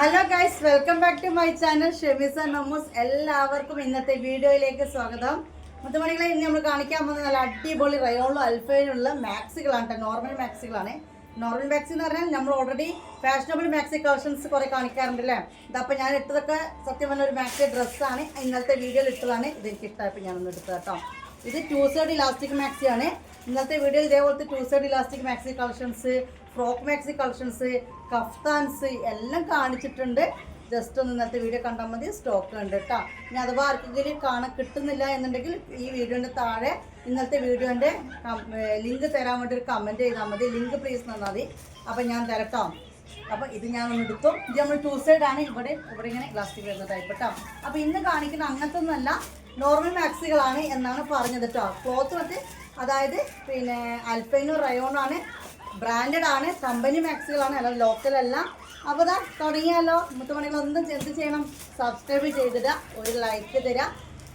Hello guys welcome back to my channel ഷെമിസ momos എല്ലാവർക്കും ഇന്നത്തെ വീഡിയോയിലേക്ക് സ്വാഗതം. മുത്തുമണികളെ ഇന്ന് നമ്മൾ കാണിക്കാൻ പോകുന്ന നല്ല അടിപൊളി റയോളും അൽഫയിലുള്ള മാക്സികളാണ് കേട്ടോ നോർമൽ മാക്സികളാണ് നോർമൽ മാക്സി എന്ന് പറഞ്ഞാൽ നമ്മൾ ഓൾറെഡി ഫാഷനബിൾ മാക്സി കളക്ഷൻസ് കുറേ കാണിക്കാറുണ്ട് അല്ലേ ഇതപ്പോൾ ഞാൻ ഇട്ടതൊക്കെ സത്യം പറഞ്ഞ ഒരു മാക്സി ഡ്രസ്സാണ് ഇന്നത്തെ വീഡിയോയിൽ ഇട്ടതാണ്. ഇത് എനിക്ക് ഇഷ്ടമായപ്പോൾ ഞാനൊന്ന് എടുത്തത് കേട്ടോ ഇത് ടൂ സൈഡ് ഇലാസ്റ്റിക് മാക്സിയാണ് ഇന്നത്തെ വീഡിയോയിൽ ഇതേപോലത്തെ two side elastic maxi collections frock maxi collections kaftans എല്ലാം കാണിച്ചിട്ടുണ്ട്. ജസ്റ്റ് ഒന്ന് ഇന്നത്തെ വീഡിയോ കണ്ടാൽ മതി. സ്റ്റോക്ക് ഉണ്ട് കേട്ടോ ഇനി അഥവാ ആർക്കെങ്കിലും കാണാൻ കിട്ടുന്നില്ല എന്നുണ്ടെങ്കിൽ ഈ വീഡിയോന്റെ താഴെ ഇന്നത്തെ വീഡിയോന്റെ ലിങ്ക് തരാൻ വേണ്ടി ഒരു കമന്റ് ചെയ്താൽ മതി. ലിങ്ക് പ്ലീസ് തന്നാൽ മതി. അപ്പം ഞാൻ തരട്ടോ. അപ്പം ഇത് ഞാൻ ഒന്ന് എടുത്തു. ഇത് നമ്മൾ ടു സൈഡ് ആണ്. ഇവിടെ ഇവിടെ ഇങ്ങനെ ഇലാസ്റ്റിക് വരുന്ന ടൈപ്പ് കേട്ടോ അപ്പോൾ ഇന്ന് കാണിക്കുന്ന അങ്ങനത്തെ ഒന്നല്ല നോർമൽ മാക്സികളാണ് എന്നാണ് പറഞ്ഞത് കേട്ടോ ക്ലോത്ത് വന്നിട്ട് അതായത് പിന്നെ അൽപ്പൈനും റയോണാണ് ബ്രാൻഡഡ് ആണ് കമ്പനി മാക്സുകളാണ് അല്ല ലോക്കൽ അല്ല അപ്പോൾ ഇതാ തുടങ്ങിയാലോ. മുത്തുമണികൾ ഒന്നും എന്ത് ചെയ്യണം? സബ്സ്ക്രൈബ് ചെയ്തിടുക ഒരു ലൈക്ക് തരിക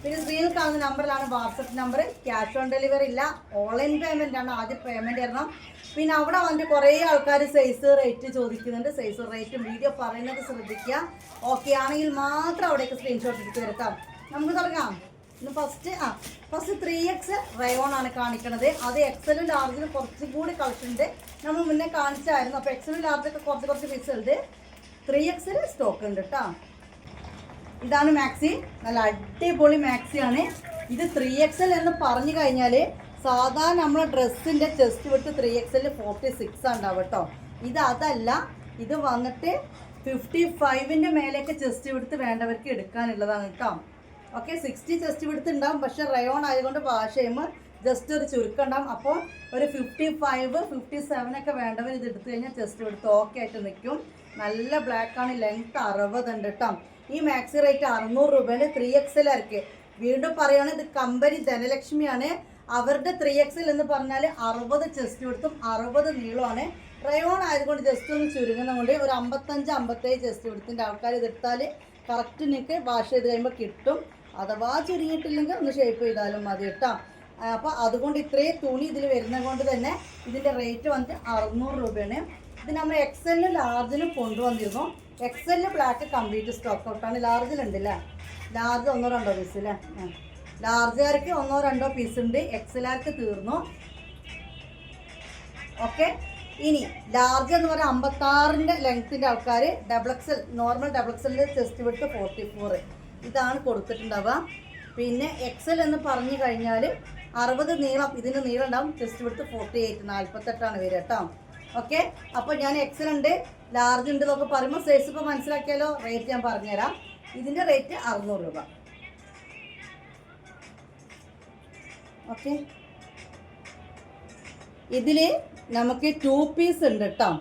പിന്നെ സ്ക്രീനിൽ കാണുന്ന നമ്പറിലാണ് WhatsApp number cash on delivery ഇല്ല. ഓൺലൈൻ പേയ്മെന്റ് ആണ് ആദ്യം പേയ്മെന്റ് തരണം. പിന്നെ അവിടെ വന്നിട്ട് കുറേ ആൾക്കാർ സൈസ് റേറ്റ് ചോദിക്കുന്നുണ്ട്. സൈസ് റേറ്റും വീഡിയോ പറയുന്നത് ശ്രദ്ധിക്കുക ഓക്കെ ആണെങ്കിൽ മാത്രം അവിടേക്ക് സ്ക്രീൻഷോട്ട് എടുത്ത് വരുത്താം നമുക്ക് തുടങ്ങാം. ഫസ്റ്റ് ആ ഫസ്റ്റ് ത്രീ എക്സ് റയോൺ ആണ് കാണിക്കണത്. അത് എക്സലും ലാർജിലും കുറച്ചും കൂടി കളക്ഷൻ ഉണ്ട് നമ്മൾ മുന്നേ കാണിച്ചായിരുന്നു. അപ്പോൾ എക്സലും ലാർജൊക്കെ കുറച്ച് കുറച്ച് പീസ് ഉണ്ട്. ത്രീ എക്സിൽ സ്റ്റോക്ക് ഉണ്ട് കേട്ടോ ഇതാണ് മാക്സി നല്ല അടിപൊളി മാക്സിയാണ് ഇത് ത്രീ എക്സൽ എന്ന് പറഞ്ഞു കഴിഞ്ഞാൽ സാധാരണ നമ്മളെ ഡ്രസ്സിന്റെ ചെസ്റ്റ് വിട്ട് ത്രീ എക്സൽ ഫോർട്ടി സിക്സ് ഉണ്ടാവും കേട്ടോ ഇത് അതല്ല. ഇത് വന്നിട്ട് ഫിഫ്റ്റി ഫൈവിന്റെ മേലേക്ക് ചെസ്റ്റ് വിടുത്ത് വേണ്ടവർക്ക് എടുക്കാനുള്ളതാണ് കേട്ടോ ഓക്കെ സിക്സ്റ്റി ചെസ്റ്റ് വിടുത്ത് ഉണ്ടാവും പക്ഷെ റയോൺ ആയതുകൊണ്ട് വാഷ് ചെയ്യുമ്പോൾ ജസ്റ്റ് ഒരു ചുരുക്കം ഉണ്ടാവും അപ്പോൾ ഒരു ഫിഫ്റ്റി ഫൈവ് ഫിഫ്റ്റി സെവൻ ഒക്കെ വേണ്ടവർ ഇത് എടുത്തു കഴിഞ്ഞാൽ ചെസ്റ്റ് വിടുത്ത് ഓക്കെ ആയിട്ട് നിൽക്കും. നല്ല ബ്ലാക്ക് ആണ്. അറുപത് ഉണ്ട് കേട്ടോ ഈ മാക്സി റേറ്റ് അറുന്നൂറ് രൂപയാണ് ത്രീ എക്സൽ ആർക്ക് വീണ്ടും പറയുകയാണ് ഇത് കമ്പനി ധനലക്ഷ്മിയാണ്. അവരുടെ ത്രീ എക്സൽ എന്ന് പറഞ്ഞാൽ അറുപത് ചെസ്റ്റ് കൊടുത്തും അറുപത് നീളമാണ് റയോൺ ആയതുകൊണ്ട് ജസ്റ്റ് ഒന്ന് ചുരുങ്ങുന്നതുകൊണ്ട് ഒരു അമ്പത്തഞ്ച് അമ്പത്തേഴ് ചെസ്റ്റ് കൊടുത്തിന്റെ ആൾക്കാർ ഇതെടുത്താൽ കറക്റ്റ് നിങ്ങൾക്ക് വാഷ് ചെയ്ത് കഴിയുമ്പോൾ കിട്ടും. അഥവാ ചുരുങ്ങിയിട്ടില്ലെങ്കിൽ ഒന്ന് ഷേപ്പ് ചെയ്താലും മതി കേട്ടോ. അപ്പോൾ അതുകൊണ്ട് ഇത്രയും തുണി ഇതിൽ വരുന്നത് കൊണ്ട് തന്നെ ഇതിന്റെ റേറ്റ് വന്നിട്ട് അറുന്നൂറ് രൂപയാണ്. ഇത് നമ്മൾ എക്സലിന് ലാർജിനും കൊണ്ടുവന്നിരുന്നു. എക്സലിന് ബ്ലാക്ക് കംപ്ലീറ്റ് സ്റ്റോക്ക് ഔട്ടാണ് ലാർജിലുണ്ടല്ലേ ലാർജ് ഒന്നോ രണ്ടോ പീസ് അല്ലേ ലാർജുകാർക്ക് ഒന്നോ രണ്ടോ പീസ് ഉണ്ട്. എക്സലാർക്ക് തീർന്നു. ഓക്കെ ഇനി ലാർജ് എന്ന് പറഞ്ഞാൽ അമ്പത്താറിന്റെ ലെങ്ത്തിന്റെ ആൾക്കാർ ഡബിൾ എക്സൽ നോർമൽ ഡബിൾ എക്സലിന്റെ ചെസ്റ്റ് വിട്ട് ഫോർട്ടി ഫോർ ഇതാണ് കൊടുത്തിട്ടുണ്ടാവുക. പിന്നെ എക്സൽ എന്ന് പറഞ്ഞു കഴിഞ്ഞാൽ അറുപത് നീളം ഇതിന് നീളം ഉണ്ടാവും. ചെസ്റ്റ് ഇവിടുത്തെ ഫോർട്ടി എയ്റ്റ് നാൽപ്പത്തെട്ടാണ് വരിക കേട്ടോ. ഓക്കെ അപ്പോൾ ഞാൻ എക്സൽ ഉണ്ട് ലാർജ് ഉണ്ട് എന്നൊക്കെ പറയുമ്പോൾ സൈസ് ഇപ്പോൾ മനസ്സിലാക്കിയാലോ? റേറ്റ് ഞാൻ പറഞ്ഞുതരാം. ഇതിന്റെ റേറ്റ് അറുന്നൂറ് രൂപ. ഓക്കെ ഇതിൽ നമുക്ക് ടു പീസ് ഉണ്ട് കേട്ടോ.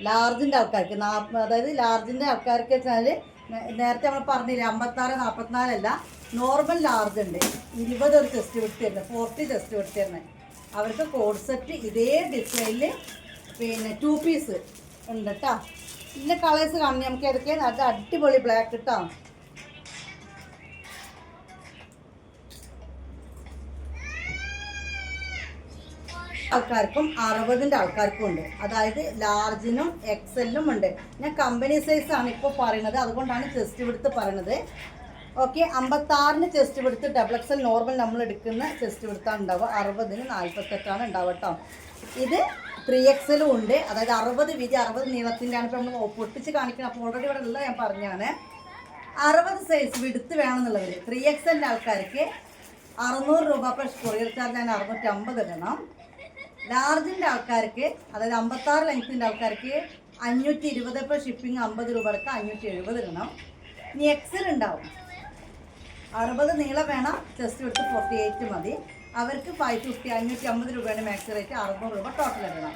ലാർജിന്റെ ആൾക്കാർക്ക് നാ- അതായത് ലാർജിന്റെ ആൾക്കാർക്ക് വെച്ചാൽ നേരത്തെ നമ്മൾ പറഞ്ഞില്ല അമ്പത്താറ് നാൽപ്പത്തിനാലല്ല നോർമൽ ലാർജ് ഉണ്ട്. ഇരുപത് ഒരു ചെസ്റ്റ് വിട്ട് തരുന്നത് ഫോർട്ടി ചെസ്റ്റ് വിട്ട് തരുന്നത് അവർക്ക് കോൺസെപ്റ്റ് ഇതേ ഡിസൈനിൽ പിന്നെ ടു പീസ് ഉണ്ട് കേട്ടോ ഇതിന്റെ കളേഴ്സ് കാണുന്നത് നമുക്ക് ഏതൊക്കെയാണ് അത് അടിപൊളി ബ്ലാക്ക് കേട്ടോ ആൾക്കാർക്കും അറുപതിന്റെ ആൾക്കാർക്കും ഉണ്ട്. അതായത് ലാർജിനും എക്സലിനും ഉണ്ട്. ഞാൻ കമ്പനി സൈസ് ആണ് ഇപ്പോൾ പറയുന്നത്. അതുകൊണ്ടാണ് ചെസ്റ്റ് വിടുത്ത് പറയുന്നത് ഓക്കെ അമ്പത്താറിന് ചെസ്റ്റ് വിടുത്ത് ഡബിൾ എക്സൽ നോർമൽ നമ്മൾ എടുക്കുന്ന ചെസ്റ്റ് വിടുത്താണ് ഉണ്ടാവുക. അറുപതിന് നാൽപ്പത്തെട്ടാണ് ഉണ്ടാവുക ഇത് ത്രീ എക്സലും ഉണ്ട്. അതായത് അറുപത് വീതി അറുപത് നീളത്തിന്റെ ആണ് ഇപ്പോൾ നമ്മൾ പൊട്ടിച്ച് കാണിക്കുന്നത് അപ്പോൾ ഓൾറെഡി ഇവിടെ ഉള്ള ഞാൻ പറഞ്ഞാണ്. അറുപത് സൈസ് വിടുത്ത് വേണമെന്നുള്ളവർ ത്രീ എക്സലിന്റെ ആൾക്കാർക്ക് അറുന്നൂറ് രൂപ പ്ലസ് കൊറിയർ ചാർജ് ഞാൻ അറുന്നൂറ്റമ്പത് ഇടണം. ലാർജിന്റെ ആൾക്കാർക്ക് അതായത് അമ്പത്താറ് ലെങ്ത്തിന്റെ ആൾക്കാർക്ക് അഞ്ഞൂറ്റി ഇരുപത് ഇപ്പോൾ ഷിപ്പിംഗ് അമ്പത് രൂപ അടക്കം അഞ്ഞൂറ്റി എഴുപത് ഇടണം. ഇനി എക്സൽ ഉണ്ടാവും. അറുപത് നീളം വേണം ചെസ്റ്റ് എടുത്ത് ഫോർട്ടി എയ്റ്റ് മതി. അവർക്ക് ഫൈവ് ഫിഫ്റ്റി അഞ്ഞൂറ്റി അമ്പത് രൂപയാണ് മാക്സി റേറ്റ് അറുന്നൂറ് രൂപ ടോട്ടൽ ഇടണം.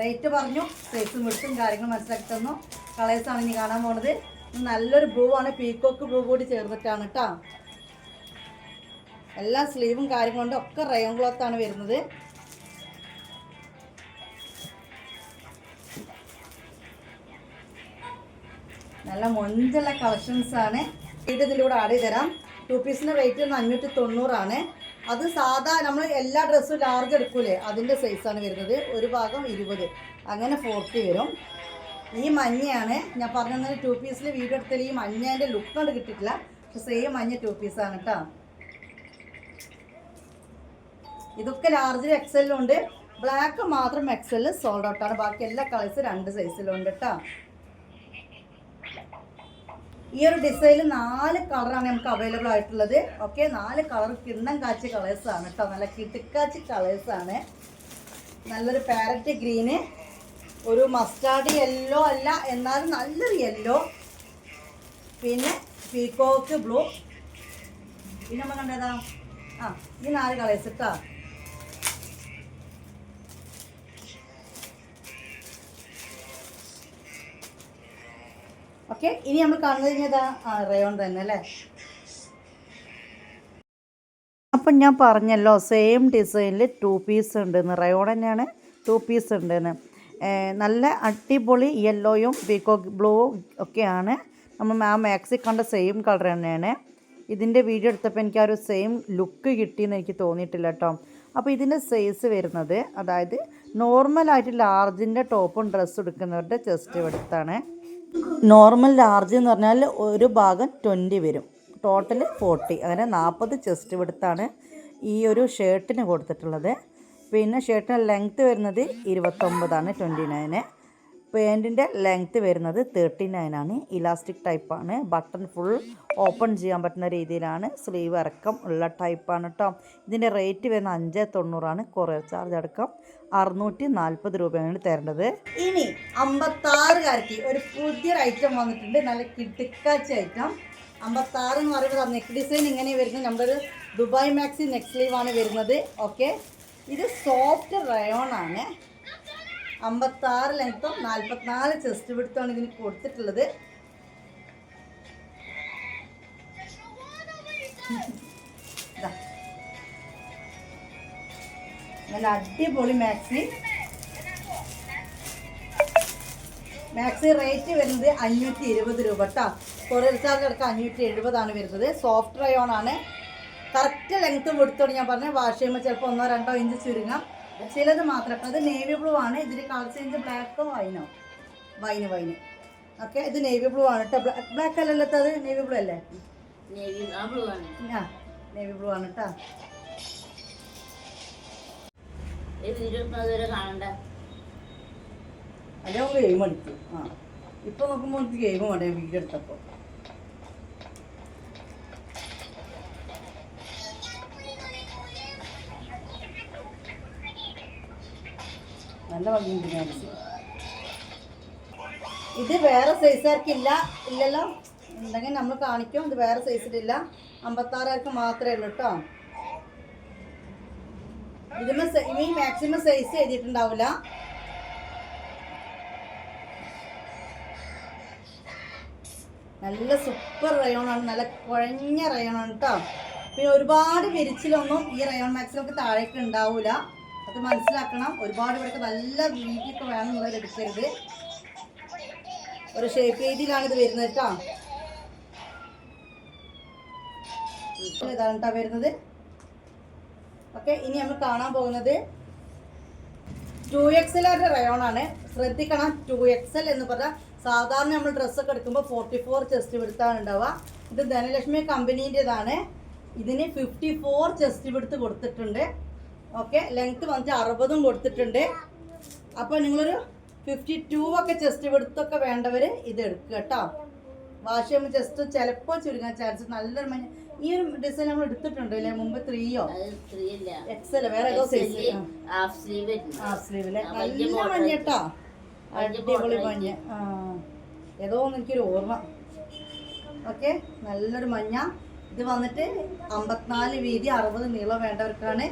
റേറ്റ് പറഞ്ഞു സൈസും വിടുത്തും കാര്യങ്ങളും മനസ്സിലാക്കി തന്നു. കളേഴ്സാണ് ഇനി കാണാൻ പോണത്. നല്ലൊരു ബ്ലൂ ആണ്. പീക്കോക്ക് ബ്ലൂ കൂടി ചേർന്നിട്ടാണ് കേട്ടോ എല്ലാ സ്ലീവും കാര്യങ്ങളും ഒക്കെ റയോൺ ക്ലോത്താണ് വരുന്നത്. നല്ല മൊഞ്ചുള്ള കളക്ഷൻസ് ആണ്. ഇത് ഇതിലൂടെ ആഡ് ചെയ്ത് തരാം ടു പീസിന്റെ റേറ്റ് ഒന്ന് അഞ്ഞൂറ്റി തൊണ്ണൂറാണ്. അത് സാധാ നമ്മൾ എല്ലാ ഡ്രസ്സും ലാർജ് എടുക്കൂലേ? അതിന്റെ സൈസാണ് വരുന്നത്. ഒരു ഭാഗം ഇരുപത്. അങ്ങനെ ഫോർട്ടി വരും. ഈ മഞ്ഞയാണ്. ഞാൻ പറഞ്ഞ ടു പീസിൽ വീഡിയോ എടുത്തതിൽ ഈ മഞ്ഞേന്റെ ലുക്ക് കൊണ്ട് കിട്ടിയിട്ടില്ല. പക്ഷെ സെയിം മഞ്ഞ ടു പീസാണ് കേട്ടോ ഇതൊക്കെ ലാർജിൽ എക്സലിലുണ്ട് ബ്ലാക്ക് മാത്രം എക്സലിൽ സോൾഡ് ഔട്ടാണ് ബാക്കി എല്ലാ കളേഴ്സും രണ്ട് സൈസിലുണ്ട് കേട്ടോ ഈ ഒരു ഡിസൈനിൽ നാല് കളറാണ് നമുക്ക് അവൈലബിൾ ആയിട്ടുള്ളത്. ഓക്കെ നാല് കളർ കിണ്ണം കാച്ചി കളേഴ്സ് ആണ് കേട്ടോ നല്ല കിടുക്കാച്ചി കളേഴ്സ് ആണ്. നല്ലൊരു പാരറ്റ് ഗ്രീന് ഒരു മസ്റ്റാർഡ് യെല്ലോ അല്ല എന്നാലും നല്ലൊരു യെല്ലോ പിന്നെ പീക്കോക്ക് ബ്ലൂ പിന്നെ നമ്മൾ കണ്ടതാ? ആ ഈ നാല് കളേഴ്സ് കേട്ടോ ഓക്കെ ഇനി നമ്മൾ കാണുന്നത് കഴിഞ്ഞത് റയോൺ തന്നെ അല്ലേ? അപ്പം ഞാൻ പറഞ്ഞല്ലോ സെയിം ഡിസൈനിൽ ടു പീസ് ഉണ്ടെന്ന്. റയോൺ തന്നെയാണ് ടു പീസ് ഉണ്ടെന്ന്. നല്ല അടിപൊളി യെല്ലോയും പീക്കോ ബ്ലൂവും ഒക്കെയാണ്. നമ്മൾ ആ മാക്സി കണ്ട സെയിം കളർ തന്നെയാണ്. ഇതിന്റെ വീഡിയോ എടുത്തപ്പോൾ എനിക്ക് ആ ഒരു സെയിം ലുക്ക് കിട്ടിയെന്ന് എനിക്ക് തോന്നിയിട്ടില്ല കേട്ടോ അപ്പോൾ ഇതിന്റെ സൈസ് വരുന്നത് അതായത് നോർമലായിട്ട് ലാർജിന്റെ ടോപ്പും ഡ്രസ്സ് എടുക്കുന്നവരുടെ ചെസ്റ്റ് എടുത്താണ് നോർമൽ ലാർജ് എന്ന് പറഞ്ഞാൽ ഒരു ഭാഗം ട്വന്റി വരും. ടോട്ടൽ ഫോർട്ടി അങ്ങനെ നാൽപ്പത് ചെസ്റ്റ് വിടുത്താണ് ഈ ഒരു ഷർട്ടിന് കൊടുത്തിട്ടുള്ളത്. പിന്നെ ഷർട്ടിന്റെ ലെങ്ത്ത് വരുന്നത് ഇരുപത്തൊമ്പതാണ് ട്വന്റി നയന് പാന്റിന്റെ ലെങ്ത്ത് വരുന്നത് തേർട്ടി നയനാണ് ഇലാസ്റ്റിക് ടൈപ്പാണ്. ബട്ടൺ ഫുൾ ഓപ്പൺ ചെയ്യാൻ പറ്റുന്ന രീതിയിലാണ്. സ്ലീവ് ഇറക്കം ഉള്ള ടൈപ്പാണ് കേട്ടോ ഇതിന്റെ റേറ്റ് വരുന്ന അഞ്ച് തൊണ്ണൂറാണ് കൊറിയർ ചാർജ് അടക്കം അറുന്നൂറ്റി നാൽപ്പത് രൂപയാണ് തരേണ്ടത്. ഇനി അമ്പത്താറുകാർക്ക് ഒരു പുതിയ ഐറ്റം വന്നിട്ടുണ്ട്. നല്ല കിടുക്കാച്ച ഐറ്റം അമ്പത്താറ് എന്ന് പറയുമ്പോൾ നെക്ക് ഡിസൈൻ ഇങ്ങനെ വരുന്നത്. നമ്മുടെ ഒരു ദുബായ് മാക്സി നെക്ക് സ്ലീവാണ് ആണ് വരുന്നത്. ഓക്കെ ഇത് സോഫ്റ്റ് റയോൺ ആണ്. അമ്പത്താറ് ലെങ്ത്തും നാൽപ്പത്തിനാല് ചെസ്റ്റ് പിടുത്തമാണ് ഇതിന് കൊടുത്തിട്ടുള്ളത്. നല്ല അടിപൊളി മാക്സി. മാക്സി റേറ്റ് വരുന്നത് അഞ്ഞൂറ്റി ഇരുപത് രൂപ കേട്ടോ. കൊറിയർ ചാർജ് അടക്കം അഞ്ഞൂറ്റി എഴുപതാണ് വരുന്നത്. സോഫ്റ്റ് റയോൺ ആണ്. കറക്റ്റ് ലെങ്ത്ത് കൊടുത്തോണ്ട് ഞാൻ പറഞ്ഞ വാഷ് ചെയ്യുമ്പോൾ ചിലപ്പോൾ ഒന്നോ രണ്ടോ ഇഞ്ച് ചുരുങ്ങാം. ചിലത് മാത്രം. അത് നേവി ബ്ലൂ ആണ്. ഇതിൽ കളർ ചേഞ്ച് ബ്ലാക്കോ വൈനോ വൈന് വൈന് ഓക്കെ ഇത് നേവി ബ്ലൂ ആണ് കേട്ടോ ബ്ലാക്ക് അല്ലല്ലോ അത്? നേവി ബ്ലൂ അല്ലേ? നേവി ആ ബ്ലൂ ആണ്. ആ നേവി ബ്ലൂ ആണ് കേട്ടോ നമുക്ക് ഗെയിം അടിക്കും ആ. ഇപ്പൊ നോക്കുമ്പോൾ എനിക്ക് ഗെയിം വേണ്ടേ? വീഡിയോ എടുത്തപ്പോൾ നല്ല ഭംഗിയുണ്ട് ഇത് വേറെ സൈസുകാർക്കില്ല ഇല്ലല്ലോ? ഉണ്ടെങ്കിൽ നമ്മൾ കാണിക്കും. ഇത് വേറെ സൈസിലില്ല അമ്പത്താറാർക്ക് മാത്രമേ ഉള്ളൂ കേട്ടോ ഇതിന് ഈ മാക്സിമം സൈസ് എഴുതിയിട്ടുണ്ടാവില്ല നല്ല സൂപ്പർ റയോണാണ് നല്ല കുഴഞ്ഞ റയോണാണ് കേട്ടോ പിന്നെ ഒരുപാട് വിരിച്ചിലൊന്നും ഈ റയോൺ മാക്സിമൊക്കെ താഴേക്ക് ഉണ്ടാവില്ല അത് മനസ്സിലാക്കണം ഒരുപാട് ഇവിടുത്തെ നല്ല വീതിയൊക്കെ വേണം എന്നുള്ളത് എടുക്കരുത്. ഒരു ഷേപ്പ് രീതിയിലാണ് ഇത് വരുന്നത് കേട്ടോ ഇതാണ് വരുന്നത്. ഓക്കെ ഇനി നമ്മൾ കാണാൻ പോകുന്നത് ടു എക്സ് റയോൺ ആണ്. ശ്രദ്ധിക്കണം ടു എക്സ് എൽ എന്ന് പറഞ്ഞാൽ സാധാരണ നമ്മൾ ഡ്രസ്സൊക്കെ എടുക്കുമ്പോൾ ഫോർട്ടി ഫോർ ചെസ്റ്റ് വിടുത്താണ് ഉണ്ടാവുക. ഇത് ധനലക്ഷ്മി കമ്പനീന്റെതാണ് ഇതിന് ഫിഫ്റ്റി ഫോർ ചെസ്റ്റ് വിടുത്ത് കൊടുത്തിട്ടുണ്ട്. ഓക്കെ ലെങ്ത് വന്നിട്ട് അറുപതും കൊടുത്തിട്ടുണ്ട്. അപ്പോൾ നിങ്ങളൊരു ഫിഫ്റ്റി ടു ഒക്കെ ചെസ്റ്റ് വെടുത്തൊക്കെ വേണ്ടവർ ഇത് എടുക്കുക കേട്ടോ. വാഷ് ചെയ്യുമ്പോൾ ജസ്റ്റ് ചിലപ്പോൾ ചുരുങ്ങാൻ ചാൻസ് നല്ലൊരു മഞ്ഞ ഈ ഒരു ഡിസൈൻ നമ്മൾ എടുത്തിട്ടുണ്ട് അല്ലേ? മുമ്പ് ത്രീയോ എക്സൽ വേറെ ഏതോ സൈസ് ഹാഫ് സ്ലീവ് നല്ല മഞ്ഞ കേട്ടോ. അടിപൊളി മഞ്ഞ. ആ. ഏതോ എനിക്കൊരു ഓർമ്മ. ഓക്കെ നല്ലൊരു മഞ്ഞ. ഇത് വന്നിട്ട് അമ്പത്തിനാല് വീതി അറുപത് നീളം വേണ്ടവർക്കാണ്.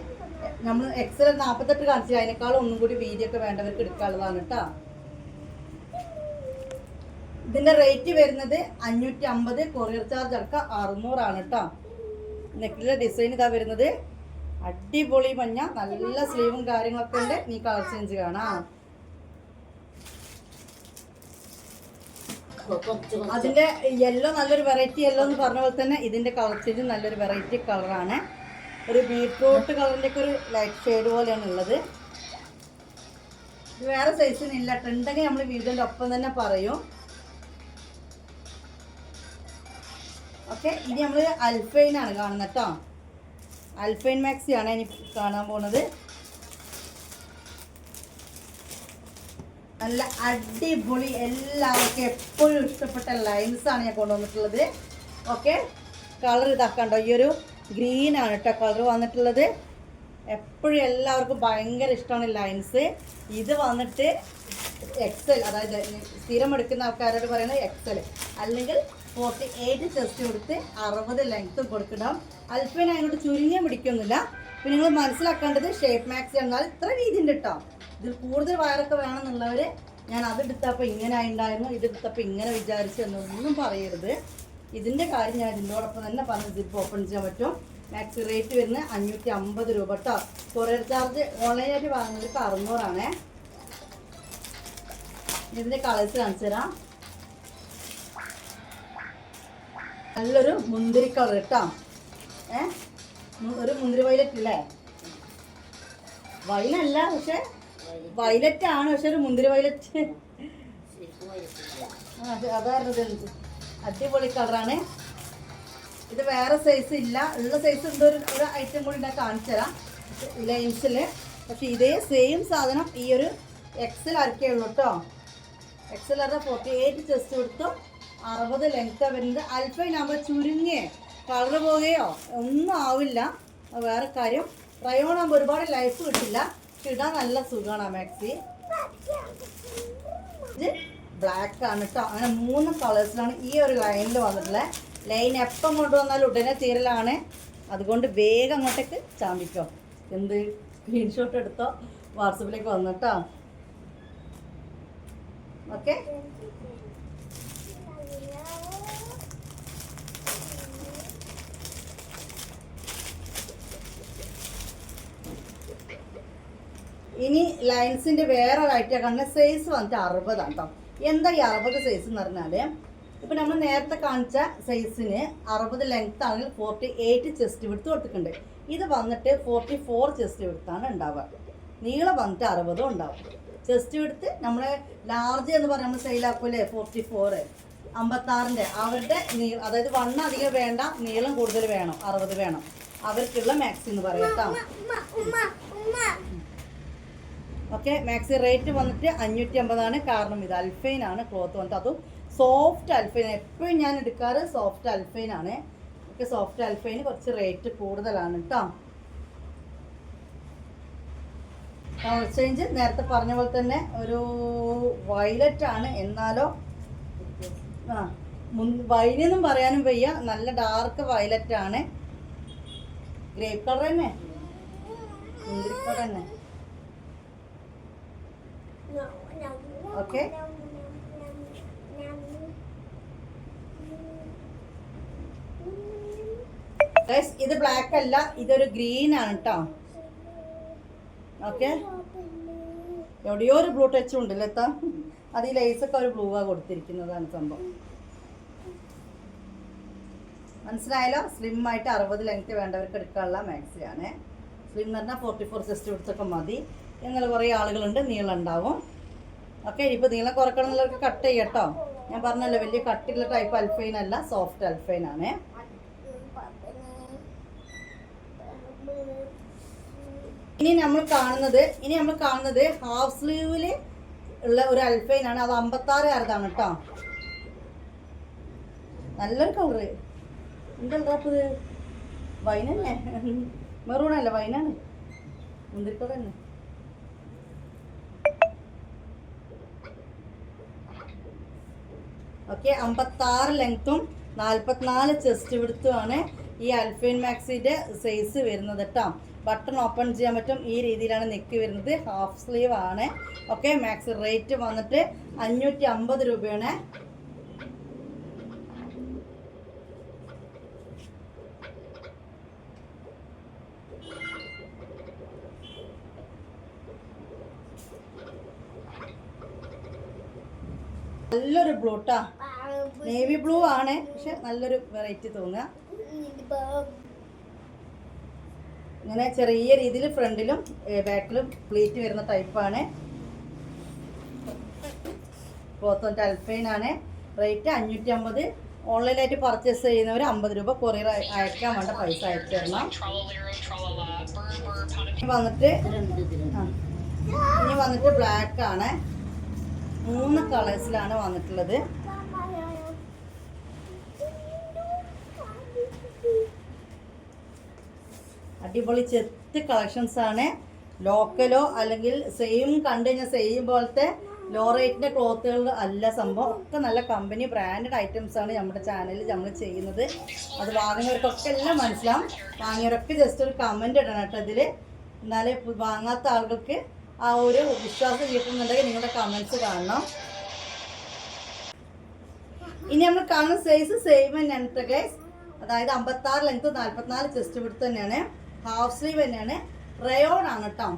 നമ്മൾ എക്സൽ നാൽപ്പത്തെട്ട് കാണിച്ചു അതിനേക്കാളും ഒന്നും കൂടി വീതിയൊക്കെ വേണ്ടവർക്ക് എടുക്കാനുള്ളതാണ് കേട്ടോ ഇതിന്റെ റേറ്റ് വരുന്നത് അഞ്ഞൂറ്റി അമ്പത് കൊറിയർ ചാർജ് അടക്കം അറുന്നൂറാണ് കേട്ടോ നെക്കിലെ ഡിസൈൻ ഇതാ വരുന്നത്. അടിപൊളി മഞ്ഞ നല്ല സ്ലീവും കാര്യങ്ങളൊക്കെ ഉണ്ട്. നീ കളർ ചേഞ്ച് കാണാം. അതിന്റെ യെല്ലോ നല്ലൊരു വെറൈറ്റി യെല്ലോ എന്ന് പറഞ്ഞ പോലെ തന്നെ ഇതിന്റെ കളർ ചേഞ്ച് നല്ലൊരു വെറൈറ്റി കളറാണ് ഒരു ബീട്രൂട്ട് കളറിന്റെയൊക്കെ ഒരു ലൈറ്റ് ഷെയ്ഡ് പോലെയാണ് ഉള്ളത്. ഇത് വേറെ സൈസിന് ഇല്ല. ട്ടോ. ഉണ്ടെങ്കിൽ നമ്മൾ വീടിന്റെ ഒപ്പം തന്നെ പറയും. ഓക്കെ ഇനി നമ്മൾ അൽഫൈനാണ് കാണുന്നത് കേട്ടോ അൽഫൈൻ മാക്സിയാണ് ഇനി കാണാൻ പോണത്. നല്ല അടിപൊളി എല്ലാവർക്കും എപ്പോഴും ഇഷ്ടപ്പെട്ട ലൈൻസാണ് ഞാൻ കൊണ്ടുവന്നിട്ടുള്ളത്. ഓക്കെ കളർ ഇതാക്കണ്ടോ ഈ ഒരു ഗ്രീൻ ആണ് കേട്ടോ കളർ വന്നിട്ടുള്ളത്. എപ്പോഴും എല്ലാവർക്കും ഭയങ്കര ഇഷ്ടമാണ് ലൈൻസ് ഇത് വന്നിട്ട് എക്സൽ അതായത് സ്ഥിരം എടുക്കുന്ന ആൾക്കാരോട് പറയുന്നത് എക്സൽ അല്ലെങ്കിൽ ഫോർട്ടി എയ്റ്റ് ചെസ്റ്റ് കൊടുത്ത് അറുപത് ലെങ്ത്തും കൊടുക്കണം അല്പന അങ്ങോട്ട് ചുരുങ്ങിയ പിടിക്കൊന്നുമില്ല. പിന്നെ നിങ്ങൾ മനസ്സിലാക്കേണ്ടത് ഷേപ്പ് മാക്സ് എന്നാൽ ഇത്ര ഉണ്ട് കേട്ടോ ഇതിൽ കൂടുതൽ വയറൊക്കെ വേണമെന്നുള്ളവർ ഞാൻ അതെടുത്തപ്പോൾ ഇങ്ങനെ ഉണ്ടായിരുന്നു ഇതെടുത്തപ്പോൾ ഇങ്ങനെ വിചാരിച്ചു എന്നൊന്നും പറയരുത്. ഇതിന്റെ കാര്യം ഞാൻ ഇതിനോടൊപ്പം തന്നെ പറഞ്ഞ് സിപ്പ് ഓപ്പൺ ചെയ്യാൻ പറ്റും. മാക്സി റേറ്റ് വരുന്നത് അഞ്ഞൂറ്റി അമ്പത് രൂപ കേട്ടോ കൊറിയർ ചാർജ് ഓൺലൈനായിട്ട് വാങ്ങുന്നവർക്ക് അറുന്നൂറാണേ. ഇതിന്റെ കളേഴ്സ് കാണിച്ചു തരാം. നല്ലൊരു മുന്തിരി കളർ കേട്ടോ ഏ? ഒരു മുന്തിരി വൈലറ്റ് അല്ലേ വൈലല്ല പക്ഷെ വൈലറ്റ് ആണ് പക്ഷെ ഒരു മുന്തിരി വൈലറ്റ് അതായിരുന്നു. അടിപൊളി കളറാണ്. ഇത് വേറെ സൈസ് ഇല്ല. ഉള്ള സൈസ് ഉണ്ട് ഒരു ഒരു ഐറ്റം കൂടി ഞാൻ കാണിച്ചു തരാം. ലൈൻസിൽ പക്ഷേ ഇതേ സെയിം സാധനം ഈ ഒരു എക്സൽ അരക്കേ ഉള്ളൂ കേട്ടോ എക്സൽ അറ ഫോർട്ടി എയ്റ്റ് ചെസ്റ്റ് കൊടുത്തു. അറുപത് ലെങ്ത്താണ് വരുന്നത്. അല്പയിലാകുമ്പോൾ ചുരുങ്ങിയ. കളർ പോകുകയോ ഒന്നും ആവില്ല. വേറെ കാര്യം. റയോൺ ആകുമ്പോൾ ഒരുപാട് ലൈഫ് കിട്ടില്ല. ഇടാൻ നല്ല സുഖമാണ് മാക്സി ഇത് ബ്ലാക്ക് ആണ് കേട്ടോ അങ്ങനെ മൂന്ന് കളേഴ്സിലാണ് ഈ ഒരു ലൈനിൽ വന്നിട്ടുള്ളത് ലൈൻ എപ്പം കൊണ്ടുവന്നാലും ഉടനെ തീരലാണ്. അതുകൊണ്ട് വേഗം അങ്ങോട്ടേക്ക് ചാമ്പിക്കോ. എന്ത്? സ്ക്രീൻഷോട്ട് എടുത്തോ? വാട്സപ്പിലേക്ക് വന്നിട്ടോ ഓക്കെ ഇനി ലൈൻസിന്റെ വേറെ ഐറ്റം കണ്ട സൈസ് വന്നിട്ട് അറുപതാണ് കേട്ടോ എന്താ ഈ അറുപത് സൈസ് എന്ന് പറഞ്ഞാൽ ഇപ്പം നമ്മൾ നേരത്തെ കാണിച്ച സൈസിന് അറുപത് ലെങ്ത് ആണെങ്കിൽ ഫോർട്ടി എയ്റ്റ് ചെസ്റ്റ് വിടുത്ത് കൊടുത്തിട്ടുണ്ട്. ഇത് വന്നിട്ട് ഫോർട്ടി ഫോർ ചെസ്റ്റ് വിടുത്താണ് ഉണ്ടാവുക. നീളം വന്നിട്ട് അറുപതും ഉണ്ടാവും. ചെസ്റ്റ് വിടുത്ത് നമ്മളെ ലാർജ് എന്ന് പറഞ്ഞാൽ നമ്മൾ സെയിലാക്കൂലേ ഫോർട്ടി ഫോറ് അമ്പത്താറിന്റെ അവരുടെ നീ അതായത് വണ്ണം അധികം വേണ്ട നീളം കൂടുതൽ വേണം അറുപത് വേണം. അവർക്കുള്ള മാക്സ് എന്ന് പറയാം ഓക്കെ മാക്സി റേറ്റ് വന്നിട്ട് അഞ്ഞൂറ്റി അമ്പതാണ് കാരണം ഇത് അൽഫൈൻ ആണ് ക്ലോത്ത് വന്നിട്ട്. അതും സോഫ്റ്റ് അൽഫൈൻ. എപ്പോഴും ഞാൻ എടുക്കാറ് സോഫ്റ്റ് അൽഫൈനാണ് ഓക്കെ സോഫ്റ്റ് അൽഫൈന് കുറച്ച് റേറ്റ് കൂടുതലാണ് കേട്ടോ ചേഞ്ച് നേരത്തെ പറഞ്ഞ പോലെ തന്നെ ഒരു വയലറ്റ് ആണ്. എന്നാലോ ആ മുൻ വൈനെന്നും പറയാനും വയ്യ. നല്ല ഡാർക്ക് വയലറ്റ് ആണ്. ഗ്രേപ്പ് കളർ തന്നെ. മുന്തിരി കളർ തന്നെ. ഓക്കെ ഇത് ബ്ലാക്ക് അല്ല ഇതൊരു ഗ്രീൻ ആണ് കേട്ടോ ഓക്കെ എവിടെയോ ഒരു ബ്ലൂ ടച്ച് ഉണ്ടല്ലോ എത്താ അത് ഈ ലൈസൊക്കെ ഒരു ബ്ലൂ ആ കൊടുത്തിരിക്കുന്നതാണ് സംഭവം. മനസ്സിലായാലോ സ്ലിം ആയിട്ട് അറുപത് ലെങ്ത് വേണ്ടവർക്ക് എടുക്കാനുള്ള മാക്സി ആണ്. സ്ലിം എന്ന് പറഞ്ഞാൽ ഫോർട്ടി ഫോർ ചെസ്റ്റ് എടുത്തൊക്കെ മതി. എന്നുള്ള കുറേ ആളുകളുണ്ട് നീളം ഉണ്ടാവും ഓക്കെ ഇനിയിപ്പോൾ നീളം കുറക്കണം എന്നുള്ളവർക്ക് കട്ട്. ചെയ്യട്ടോ ഞാൻ പറഞ്ഞല്ലോ വലിയ കട്ടിയുള്ള ടൈപ്പ് അൽഫൈൻ അല്ല സോഫ്റ്റ് അൽഫൈൻ ആണ്. ഇനി നമ്മൾ കാണുന്നത് ഇനി നമ്മൾ കാണുന്നത് ഹാഫ് സ്ലീവിൽ ഉള്ള ഒരു അൽഫൈൻ ആണ്. അത് അമ്പത്താറ് ആർദാണ് കേട്ടോ. നല്ലൊരു കളറ് എന്താ കളറപ്പത് വൈനല്ലേ മെറൂണല്ല വൈനാണ്. മുന്തിരിപ്പതന്നെ തന്നെ ഓക്കെ അമ്പത്താറ് ലെങ്ത്തും നാൽപ്പത്തിനാല് ചെസ്റ്റ് വിടുത്തുമാണ് ഈ അൽഫൈൻ മാക്സിന്റെ സൈസ് വരുന്നത് കേട്ടോ ബട്ടൺ ഓപ്പൺ ചെയ്യാൻ പറ്റും. ഈ രീതിയിലാണ് നെക്ക് വരുന്നത്. ഹാഫ് സ്ലീവ് ആണ്. ഓക്കെ മാക്സി റേറ്റ് വന്നിട്ട് അഞ്ഞൂറ്റി അമ്പത് രൂപയാണ്. നല്ലൊരു ബ്ലൂ ട്ടാ. നേവി ബ്ലൂ ആണ്. പക്ഷെ നല്ലൊരു വെറൈറ്റി തോന്നുക. ഇങ്ങനെ ചെറിയ രീതിയിൽ ഫ്രണ്ടിലും ബാക്കിലും പ്ലീറ്റ് വരുന്ന ടൈപ്പാണ് പോത്തോന്റെ അൽഫൈൻ ആണ്. റേറ്റ് അഞ്ഞൂറ്റി അമ്പത് ഓൺലൈനായിട്ട് പർച്ചേസ് ചെയ്യുന്നവർ അമ്പത് രൂപ കൊറിയർ അയക്കാൻ വേണ്ട പൈസ അയച്ചു തരണം. വന്നിട്ട്. ഇനി വന്നിട്ട് ബ്ലാക്ക് ആണ്. മൂന്ന് കളേഴ്സിലാണ് വന്നിട്ടുള്ളത്. അടിപൊളി ചെത്ത് കളക്ഷൻസ് ആണ്. ലോക്കലോ അല്ലെങ്കിൽ സെയിം കണ്ടു കഴിഞ്ഞാൽ സെയിം പോലത്തെ ലോ റേറ്റിന്റെ ക്ലോത്തുകൾ അല്ല സംഭവം. ഒക്കെ നല്ല കമ്പനി ബ്രാൻഡഡ് ഐറ്റംസ് ആണ് നമ്മുടെ ചാനലിൽ നമ്മൾ ചെയ്യുന്നത്. അത് വാങ്ങുന്നവർക്കൊക്കെ എല്ലാം മനസ്സിലാവും. വാങ്ങിയവരൊക്കെ ജസ്റ്റ് ഒരു കമന്റ് ഇടണം കേട്ടോ ഇതിൽ എന്നാലേ വാങ്ങാത്ത ആളുകൾക്ക് ആ ഒരു വിശ്വാസം കിട്ടുന്നുണ്ടെങ്കിൽ നിങ്ങളുടെ കമൻസ് കാണണം. ഇനി നമ്മൾ കാണുന്ന സൈസ് സെയിം തന്നെയാണ് ഗൈസ് അതായത് അമ്പത്താറ് ലെങ്ത് നാല്പത്തിനാല് ചെസ്റ്റ് വിടുത്ത് തന്നെയാണ്. ഹാഫ് സ്ലീവ് തന്നെയാണ്. റയോൺ ആണ് കേട്ടോ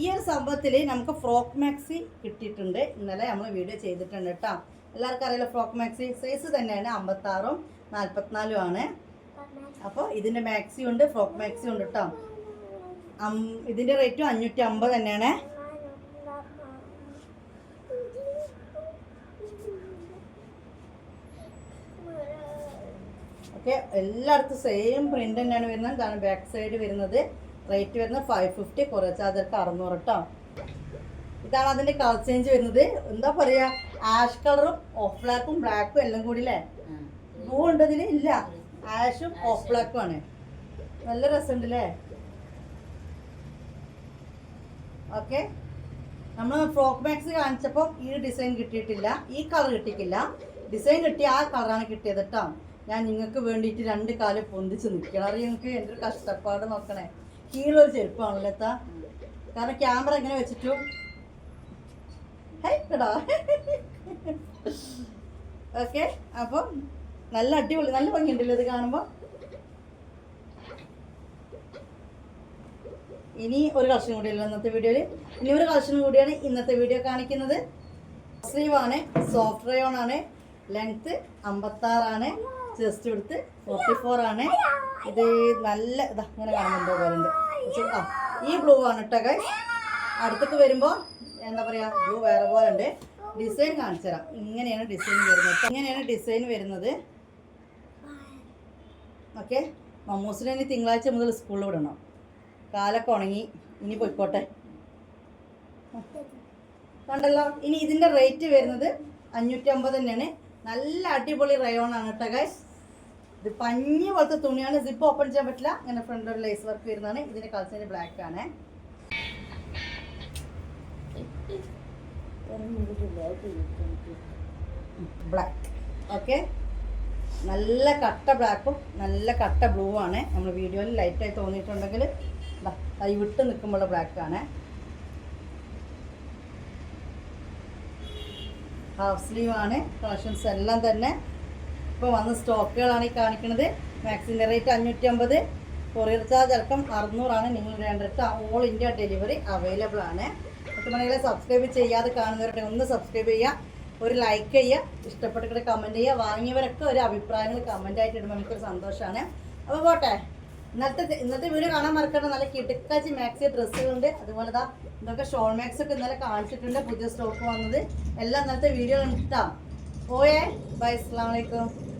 ഈ ഒരു സംഭവത്തിൽ നമുക്ക് ഫ്രോക്ക് മാക്സി കിട്ടിയിട്ടുണ്ട്. ഇന്നലെ നമ്മൾ വീഡിയോ ചെയ്തിട്ടുണ്ട് കേട്ടോ എല്ലാവർക്കും അറിയില്ല ഫ്രോക്ക് മാക്സി സൈസ് തന്നെയാണ്. അമ്പത്താറും നാൽപ്പത്തിനാലും ആണ്. അപ്പോൾ ഇതിന്റെ മാക്സി ഉണ്ട് ഫ്രോക്ക് മാക്സി ഉണ്ട് കേട്ടോ ഇതിന്റെ റേറ്റും അഞ്ഞൂറ്റി അമ്പത് തന്നെയാണ്. ഓക്കെ. എല്ലായിടത്തും സെയിം പ്രിന്റ് തന്നെയാണ് വരുന്നത്. കാരണം ബാക്ക് സൈഡ് വരുന്നത്. റേറ്റ് വരുന്നത് ഫൈവ് ഫിഫ്റ്റി കുറച്ച് അതൊക്കെ അറുന്നൂറ് കേട്ടോ ഇതാണ് അതിന്റെ കളർ ചേഞ്ച് വരുന്നത്. എന്താ പറയാ? ആഷ് കളറും ഓഫ് ബ്ലാക്കും ബ്ലാക്കും എല്ലാം കൂടി അല്ലേ. ബ്ലൂ ഉണ്ട് ഇതിൽ ഇല്ല. ആഷും ഓഫ് ബ്ലാക്കും ആണ്. നല്ല രസമുണ്ട് അല്ലേ ഓക്കെ. നമ്മൾ ഫ്രോക്ക് മാക്സ് കാണിച്ചപ്പോൾ ഈ ഡിസൈൻ കിട്ടിയിട്ടില്ല. ഈ കളർ കിട്ടിയിട്ടില്ല. ഡിസൈൻ കിട്ടിയ ആ കളറാണ് കിട്ടിയത് കേട്ടോ ഞാൻ നിങ്ങൾക്ക് വേണ്ടിയിട്ട് രണ്ട് കാലം പൊന്തിച്ച് നിൽക്കണം. അറിയാം നിങ്ങൾക്ക്? എന്റെ ഒരു കഷ്ടപ്പാട് നോക്കണേ കീഴൊരു ചെരുപ്പാണല്ലോ എത്താ. കാരണം ക്യാമറ എങ്ങനെ വെച്ചിട്ടു? ഹൈക്കടാ ഓക്കെ അപ്പം നല്ല അടിപൊളി നല്ല ഭംഗിയുണ്ടല്ലോ ഇത് കാണുമ്പോൾ ഇനി ഒരു കളക്ഷൻ കൂടിയല്ലോ ഇന്നത്തെ വീഡിയോയിൽ ഇനി ഒരു കളക്ഷൻ കൂടിയാണ് ഇന്നത്തെ വീഡിയോ കാണിക്കുന്നത്. സ്ലീവ് ആണ് സോഫ്റ്റ് റയോൺ ആണ് ലെങ്ത് അമ്പത്താറാണ്. ചെസ്റ്റ് എടുത്ത് ഫോർട്ടി ഫോർ ആണ്. ഇത് നല്ല ഇതാ ഇങ്ങനെ കാണുന്നുണ്ടോ പോലുണ്ട് പക്ഷേ, ആ ഈ ബ്ലൂ ആണ് കേട്ടോ ഗൈസ് അടുത്തേക്ക് വരുമ്പോൾ എന്താ പറയുക ബ്ലൂ വേറെ പോലെ ഉണ്ട്. ഡിസൈൻ കാണിച്ചു തരാം. ഇങ്ങനെയാണ് ഡിസൈൻ വരുന്നത്. ഇങ്ങനെയാണ് ഡിസൈൻ വരുന്നത്. ഓക്കെ മമ്മൂസിനെ ഇനി തിങ്കളാഴ്ച മുതൽ സ്കൂളിൽ വിടണം. കാലൊക്കെ ഉണങ്ങി. ഇനി പോയിക്കോട്ടെ. കണ്ടല്ലോ? ഇനി ഇതിന്റെ റേറ്റ് വരുന്നത് അഞ്ഞൂറ്റി അമ്പത് തന്നെയാണ്. നല്ല അടിപൊളി റയോൺ ആണ് കേട്ടോ ഗൈസ് ഇത് പഞ്ഞി പോലത്തെ തുണിയാണ്. സിപ്പ് ഓപ്പൺ ചെയ്യാൻ പറ്റില്ല. ഇങ്ങനെ ഫ്രണ്ട് ഒരു ലേസ് വർക്ക് വരുന്നതാണ്. ഇതിന്റെ കളർ ബ്ലാക്ക് ആണ്. ബ്ലാക്ക് ഓക്കെ നല്ല കട്ട ബ്ലാക്കും നല്ല കട്ട ബ്ലൂ ആണ്. നമ്മൾ വീഡിയോയിൽ ലൈറ്റായി തോന്നിയിട്ടുണ്ടെങ്കിൽ കൈ വിട്ട് നിൽക്കുമ്പോൾ ബ്ലാക്ക് ആണ്. ഹാഫ് സ്ലീവ് ആണ്. കളക്ഷൻസ് എല്ലാം തന്നെ ഇപ്പോൾ വന്ന സ്റ്റോക്കുകളാണ് ഈ കാണിക്കുന്നത് മാക്സിന്റെ റേറ്റ് അഞ്ഞൂറ്റി അമ്പത് കൊറിയർ ചാർജ് അടക്കം അറുന്നൂറാണ് നിങ്ങൾ വേണ്ടത്. ഓൾ ഇന്ത്യ ഡെലിവറി അവൈലബിൾ ആണ്. പത്ത് മണികളെ സബ്സ്ക്രൈബ് ചെയ്യാതെ കാണുന്നവരുടെ ഒന്ന് സബ്സ്ക്രൈബ് ചെയ്യുക. ഒരു ലൈക്ക് ചെയ്യുക. ഇഷ്ടപ്പെട്ടിട്ട് കമന്റ് ചെയ്യുക. വാങ്ങിയവരൊക്കെ ഒരു അഭിപ്രായങ്ങൾ കമന്റ് ആയിട്ട് ഇടുമ്പോൾ നമുക്കൊരു സന്തോഷമാണ്. അപ്പോൾ പോട്ടെ. ഇന്നത്തെ ഇന്നത്തെ വീഡിയോ കാണാൻ മറക്കണ്ട. നല്ല കിടക്കാച്ചി മാക്സി ഡ്രസ്സുകളുണ്ട്. അതുപോലെ ദാ ഇതൊക്കെ ഷോൾ മാക്സ് ഒക്കെ ഇന്നലെ കാണിച്ചിട്ടുണ്ട്. പുതിയ സ്റ്റോക്ക് വന്നത്. എല്ലാം ഇന്നത്തെ വീഡിയോ കണ്ടിട്ടാണ് പോയേ. ബൈ അസ്സാം വലൈക്കും